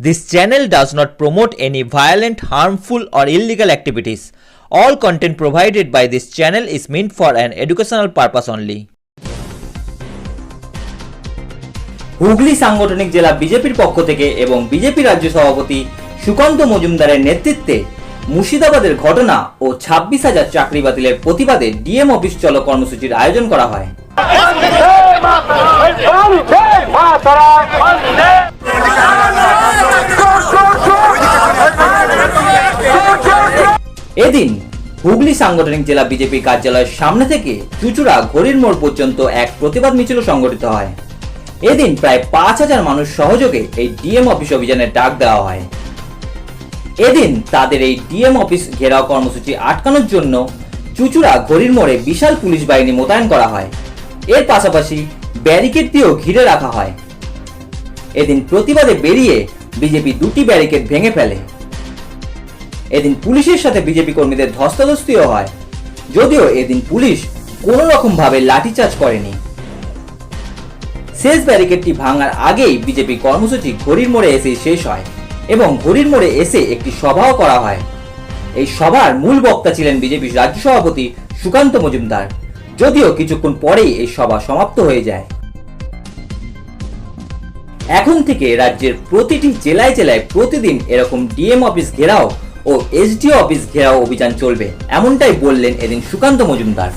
This channel does not promote any violent, harmful, or illegal activities. All content provided by this channel is meant for an educational purpose only. Hooghly সাংগঠনিক জেলা বিজেপির পক্ষ থেকে এবং BJP রাজ্য সভাপতি সুকান্ত মজুমদারের নেতৃত্বে মুর্শিদাবাদের ঘটনা ও ছাব্বিশ হাজার চাকরি বাতিলের প্রতিবাদে ডিএম অফিস চলো কর্মসূচির আয়োজন করা হয় এদিন হুগলি সাংগঠনিক জেলা বিজেপি কার্যালয়ের সামনে থেকে চুচুড়া ঘড়ির মোড় পর্যন্ত এক প্রতিবাদ মিছিল সংগঠিত হয়। এদিন প্রায় পাঁচ হাজার মানুষ সহযোগে এই ডিএম অফিস অভিযানের ডাক দেওয়া হয়। এদিন তাদের এই ডিএম অফিস ঘেরাও কর্মসূচি আটকানোর জন্য চুচুড়া ঘড়ির মোড়ে বিশাল পুলিশ বাহিনী মোতায়েন করা হয়। এর পাশাপাশি ব্যারিকেড দিয়েও ঘিরে রাখা হয়। এদিন প্রতিবাদে বেরিয়ে বিজেপি দুটি ব্যারিকেড ভেঙে ফেলে। এদিন পুলিশের সাথে বিজেপি কর্মীদের ধস্তাধস্তিও হয়। যদিও এদিন পুলিশ কোনো রকম ভাবে লাঠিচার্জ করেনি। শেষ ব্যারিকেডটি ভাঙার আগেই বিজেপি কর্মসূচি ঘড়ির মোড়ে এসে শেষ হয় এবং ঘড়ির মোড়ে এসে একটি সভাও করা হয়। এই সভার মূল বক্তা ছিলেন বিজেপির রাজ্য সভাপতি সুকান্ত মজুমদার। যদিও কিছুক্ষণ পরেই এই সভা সমাপ্ত হয়ে যায়। এখন থেকে রাজ্যের প্রতিটি জেলায় জেলায় প্রতিদিন এরকম ডিএম অফিস ঘেরাও ও এসডিও অফিস ঘেরাও অভিযান চলবে এমনটাই বললেন এদিন সুকান্ত মজুমদার।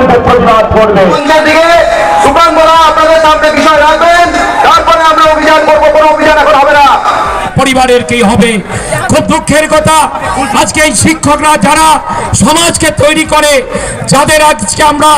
তার বিরুদ্ধে প্রতিবাদ করবে সন্ধ্যার বলা আপনাদের সামনে বিষয় রাখবেন। তারপরে আমরা অভিযান করব কোনো অভিযান এখন হবে না। পরিবারের কি হবে খুব দুঃখের কথা। আজকে এই শিক্ষকরা যারা সমাজকে তৈরি করে যাদের আজকে আমরা